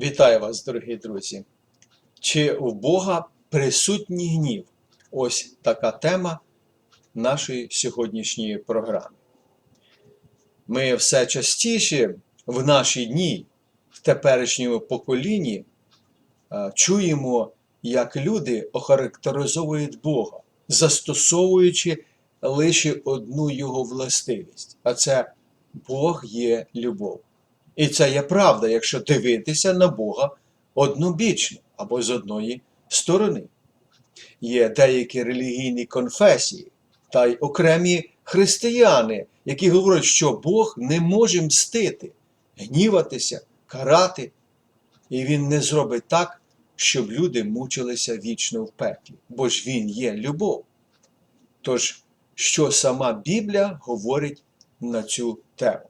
Вітаю вас, дорогі друзі! Чи в Бога присутній гнів? Ось така тема нашої сьогоднішньої програми. Ми все частіше в наші дні, в теперішньому поколінні, е, чуємо, як люди охарактеризовують Бога, застосовуючи лише одну його властивість, а це Бог є любов. І це є правда, якщо дивитися на Бога однобічно або з одної сторони. Є деякі релігійні конфесії та й окремі християни, які говорять, що Бог не може мстити, гніватися, карати, і Він не зробить так, щоб люди мучилися вічно в пеклі, бо ж Він є любов. Тож, що сама Біблія говорить на цю тему?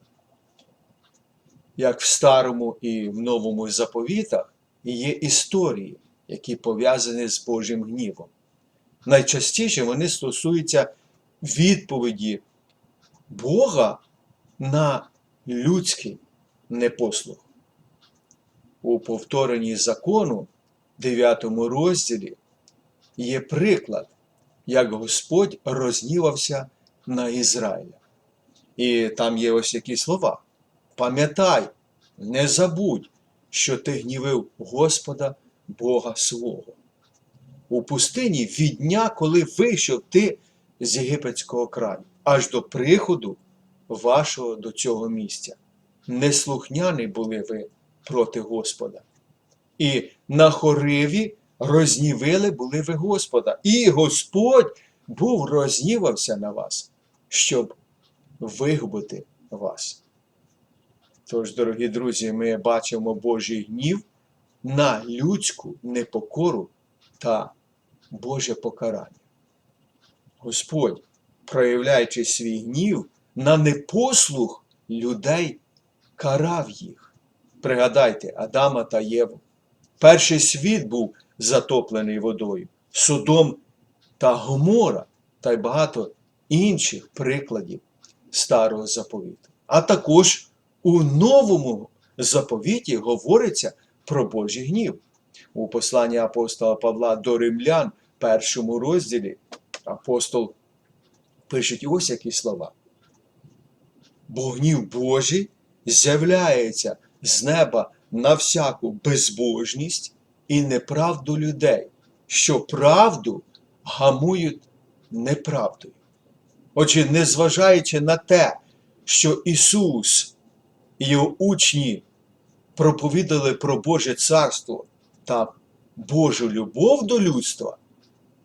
Як в старому і в новому заповітах, є історії, які пов'язані з Божим гнівом. Найчастіше вони стосуються відповіді Бога на людський непослух. У повторенні закону, 9 розділі, є приклад, як Господь рознівався на Ізраїля. І там є ось які слова. Пам'ятай, не забудь, що ти гнівив Господа Бога свого. У пустині від дня, коли вийшов ти з єгипетського краю, аж до приходу вашого до цього місця. Неслухняні були ви проти Господа. І на хориві рознівили були ви Господа. І Господь був рознівався на вас, щоб вигубити вас. Тож, дорогі друзі, ми бачимо Божий гнів на людську непокору та Боже покарання. Господь, проявляючи свій гнів на непослух людей, карав їх. Пригадайте Адама та Єву. Перший світ був затоплений водою, Содом та Гомора та й багато інших прикладів старого заповіту. А також у новому заповіті говориться про Божий гнів. У посланні апостола Павла до римлян, першому розділі, апостол пише ось які слова. Бо гнів Божий з'являється з неба на всяку безбожність і неправду людей, що правду гамують неправдою. Отже, незважаючи на те, що Ісус і його учні проповідали про Боже царство та Божу любов до людства,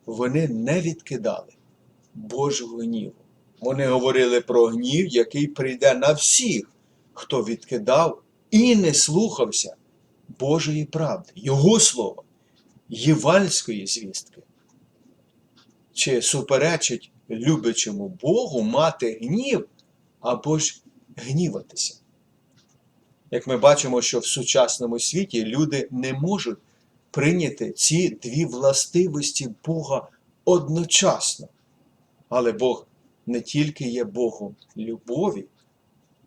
вони не відкидали Божого гніву. Вони говорили про гнів, який прийде на всіх, хто відкидав і не слухався Божої правди, Його слова, євальської звістки. Чи суперечить любячому Богу мати гнів або ж гніватися? Як ми бачимо, що в сучасному світі люди не можуть прийняти ці дві властивості Бога одночасно. Але Бог не тільки є Богом любові,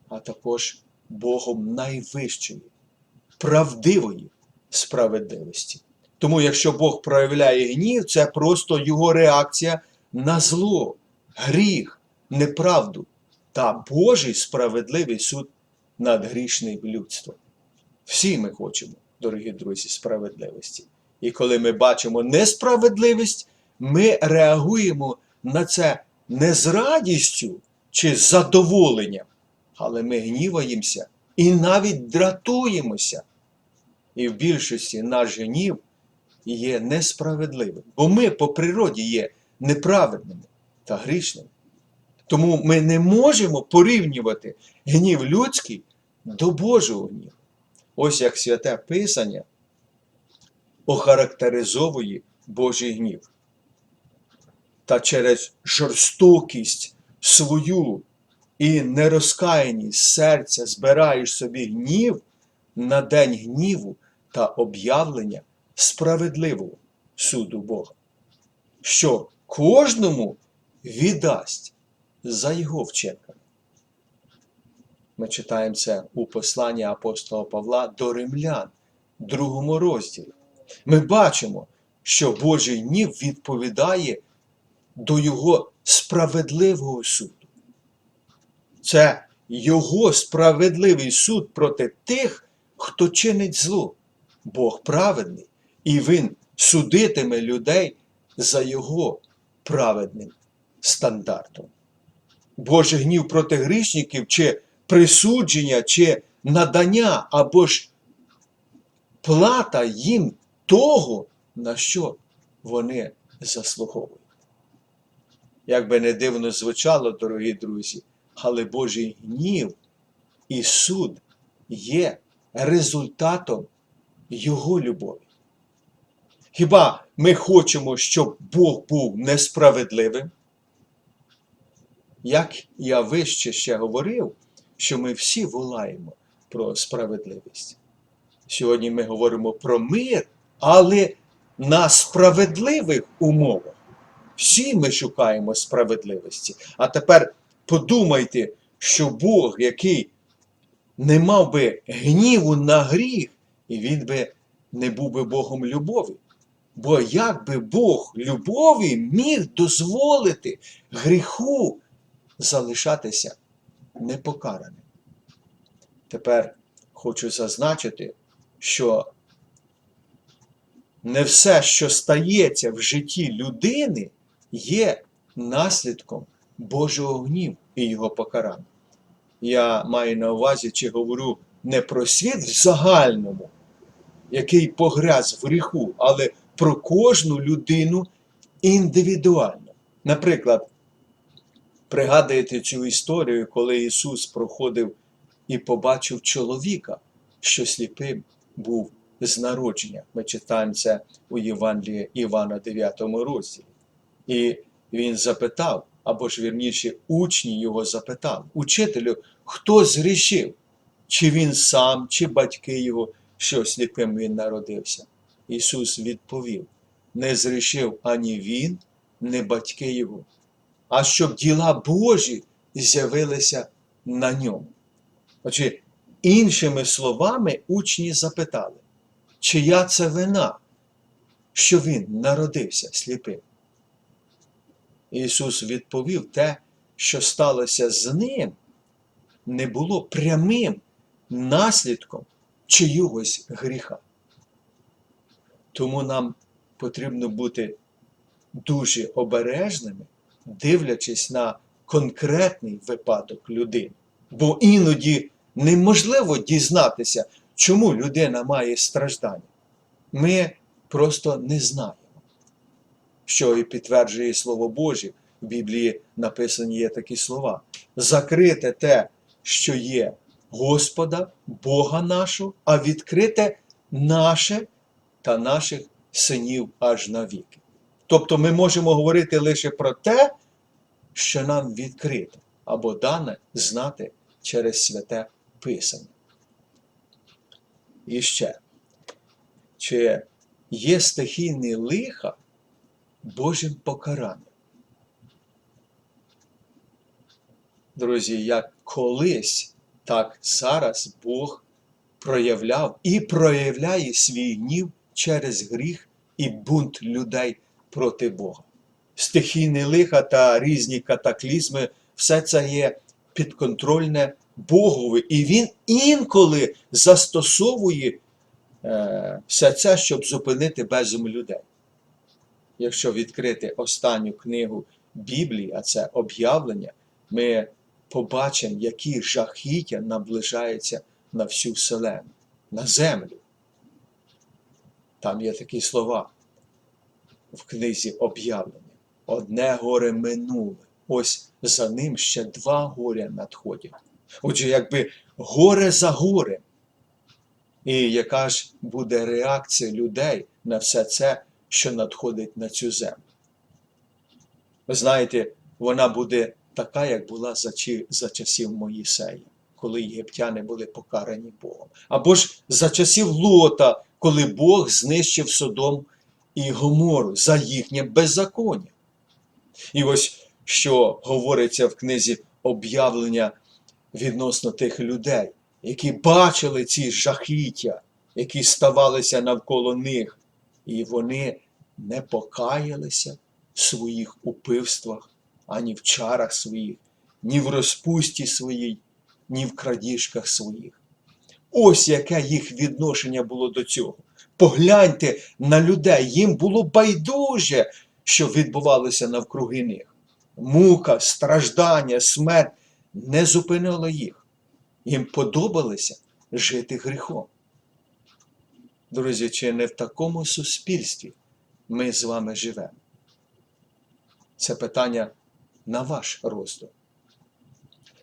а також Богом найвищої, правдивої справедливості. Тому, якщо Бог проявляє гнів, це просто його реакція на зло, гріх, неправду та Божий справедливий суд над грішним людством. Всі ми хочемо, дорогі друзі, справедливості. І коли ми бачимо несправедливість, ми реагуємо на це не з радістю чи з задоволенням, але ми гніваємося і навіть дратуємося. І в більшості наш гнів є несправедливим, бо ми по природі є неправедними та грішними. Тому ми не можемо порівнювати гнів людський до Божого гніву. Ось як святе Писання охарактеризовує Божий гнів. Та через жорстокість свою і нерозкаяність серця збираєш собі гнів на день гніву та об'явлення справедливого суду Бога, що кожному віддасть за його вчинками. Ми читаємо це у посланні апостола Павла до римлян, другому розділі. Ми бачимо, що Божий гнів відповідає до Його справедливого суду. Це Його справедливий суд проти тих, хто чинить зло. Бог праведний, і Він судитиме людей за Його праведним стандартом. Божий гнів проти грішників, чи присудження, чи надання, або ж плата їм того, на що вони заслуговують. Як би не дивно звучало, дорогі друзі, але Божий гнів і суд є результатом Його любові. Хіба ми хочемо, щоб Бог був несправедливим? Як я вище ще говорив, що ми всі волаємо про справедливість. Сьогодні ми говоримо про мир, але на справедливих умовах. Всі ми шукаємо справедливості. А тепер подумайте, що Бог, який не мав би гніву на гріх, і він би не був би Богом любові. Бо як би Бог любові міг дозволити гріху залишатися непокараним? Тепер хочу зазначити, що не все, що стається в житті людини, є наслідком Божого гніву і його покарання. Я маю на увазі, чи говорю не про світ в загальному, який погряз в гріху, але про кожну людину індивідуально. Наприклад, пригадуєте цю історію, коли Ісус проходив і побачив чоловіка, що сліпим був з народження. Ми читаємо це у Євангелії Івана 9 розділі. І він запитав, або ж вірніше, учні його запитали, учителю, хто згрішив? Чи він сам, чи батьки його, що сліпим він народився? Ісус відповів: не зрішив ані він, ні батьки його, а щоб діла Божі з'явилися на ньому. Отже, іншими словами, учні запитали, чия це вина, що він народився сліпим? Ісус відповів те, що сталося з ним, не було прямим наслідком чиюгось гріха. Тому нам потрібно бути дуже обережними, дивлячись на конкретний випадок людини. Бо іноді неможливо дізнатися, чому людина має страждання. Ми просто не знаємо, що і підтверджує Слово Боже. В Біблії написані є такі слова: закрите те, що є Господа, Бога нашого, а відкрите наше та наших синів аж навіки. Тобто ми можемо говорити лише про те, що нам відкрито або дане знати через святе Писання. І ще, чи є стихійні лиха Божим покаранням? Друзі, як колись, так зараз Бог проявляв і проявляє свій гнів через гріх і бунт людей проти Бога. Стихійні лиха та різні катаклізми, все це є підконтрольне Богові, і Він інколи застосовує е, все це, щоб зупинити безум людей. Якщо відкрити останню книгу Біблії, а це об'явлення, ми побачимо, які жахіття наближаються на всю вселену, на землю. Там є такі слова в книзі об'явлення. Одне горе минуле. Ось за ним ще два горя надходять. Отже, якби горе за горем. І яка ж буде реакція людей на все це, що надходить на цю землю? Ви знаєте, вона буде така, як була за, за часів Моїсея, коли єгиптяни були покарані Богом. Або ж за часів Лота, коли Бог знищив Содом і Гомору за їхнє беззаконня. І ось що говориться в книзі об'явлення відносно тих людей, які бачили ці жахіття, які ставалися навколо них, і вони не покаялися в своїх упивствах, ані в чарах своїх, ні в розпусті своїй, ні в крадіжках своїх. Ось яке їх відношення було до цього. Погляньте на людей, їм було байдуже, що відбувалося навкруги них. Мука, страждання, смерть не зупинило їх. Їм подобалося жити гріхом. Друзі, чи не в такому суспільстві ми з вами живемо? Це питання на ваш роздум.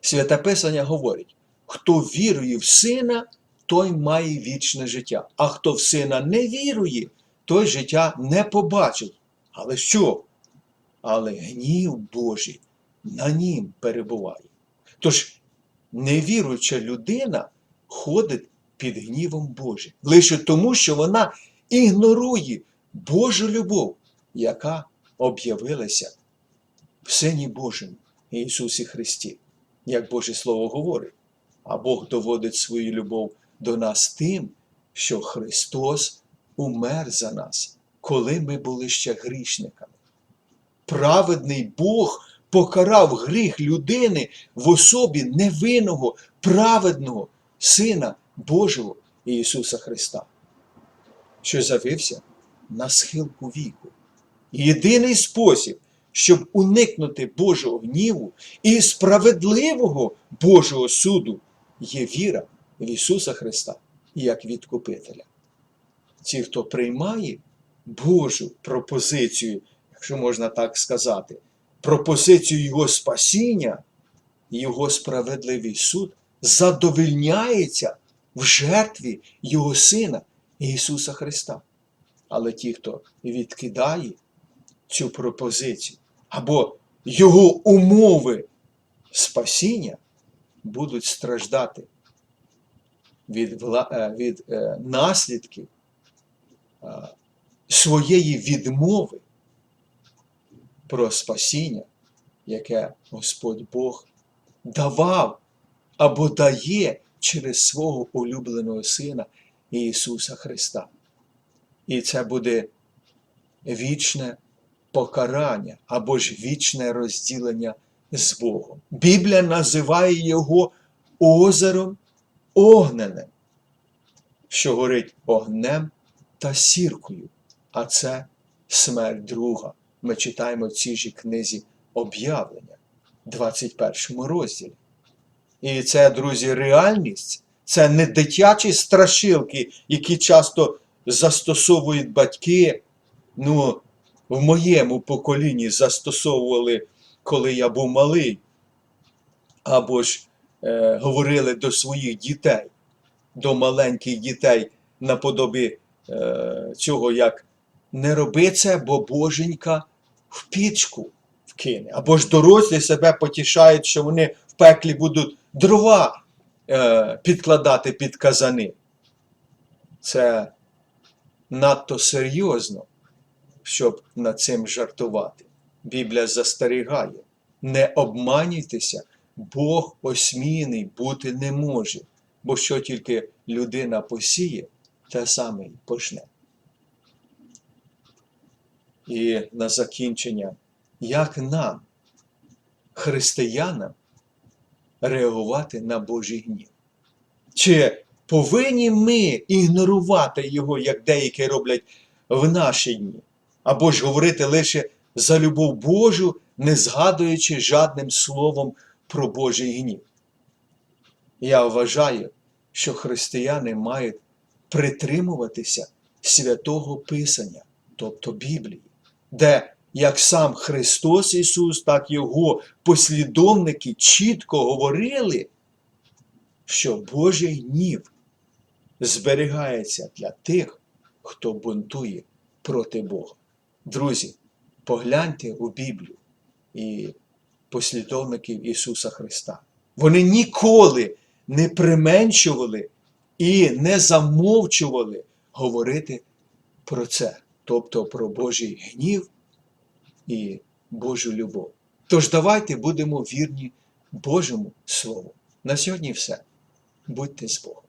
Святе Писання говорить: хто вірує в сина, той має вічне життя. А хто в сина не вірує, той життя не побачить. Але що? Але гнів Божий на нім перебуває. Тож невіруюча людина ходить під гнівом Божим лише тому, що вона ігнорує Божу любов, яка об'явилася в Сині Божому Ісусі Христі, як Боже Слово говорить. А Бог доводить свою любов до нас тим, що Христос умер за нас, коли ми були ще грішниками. Праведний Бог покарав гріх людини в особі невинного, праведного Сина Божого Ісуса Христа, що завився на схилку віку. Єдиний спосіб, щоб уникнути Божого гніву і справедливого Божого суду, є віра в Ісуса Христа як відкупителя. Ті, хто приймає Божу пропозицію, якщо можна так сказати, пропозицію Його спасіння, Його справедливий суд задовольняється в жертві Його Сина Ісуса Христа. Але ті, хто відкидає цю пропозицію або Його умови спасіння, будуть страждати від, е, від е, наслідків е, своєї відмови про спасіння, яке Господь Бог давав або дає через свого улюбленого Сина Ісуса Христа. І це буде вічне покарання або ж вічне розділення з Богом. Біблія називає його озером огненим, що горить огнем та сіркою, а це смерть друга. Ми читаємо в цій же книзі об'явлення, 21 розділі. І це, друзі, реальність. Це не дитячі страшилки, які часто застосовують батьки. Ну, в моєму поколінні застосовували, коли я був малий, або ж е, говорили до своїх дітей, до маленьких дітей наподобі е, цього, як не роби це, бо боженька в пічку вкине. Або ж дорослі себе потішають, що вони в пеклі будуть дрова е, підкладати під казани. Це надто серйозно, щоб над цим жартувати. Біблія застерігає. Не обманюйтеся, Бог осміяний бути не може, бо що тільки людина посіє, те саме й пожне. І на закінчення, як нам, християнам, реагувати на Божий гнів? Чи повинні ми ігнорувати його, як деякі роблять в наші дні? Або ж говорити лише за любов Божу, не згадуючи жадним словом про Божий гнів? Я вважаю, що християни мають притримуватися святого Писання, тобто Біблії, де як сам Христос Ісус, так і Його послідовники чітко говорили, що Божий гнів зберігається для тих, хто бунтує проти Бога. Друзі, погляньте у Біблію і послідовників Ісуса Христа. Вони ніколи не применшували і не замовчували говорити про це, тобто про Божий гнів і Божу любов. Тож давайте будемо вірні Божому Слову. На сьогодні все. Будьте з Богом.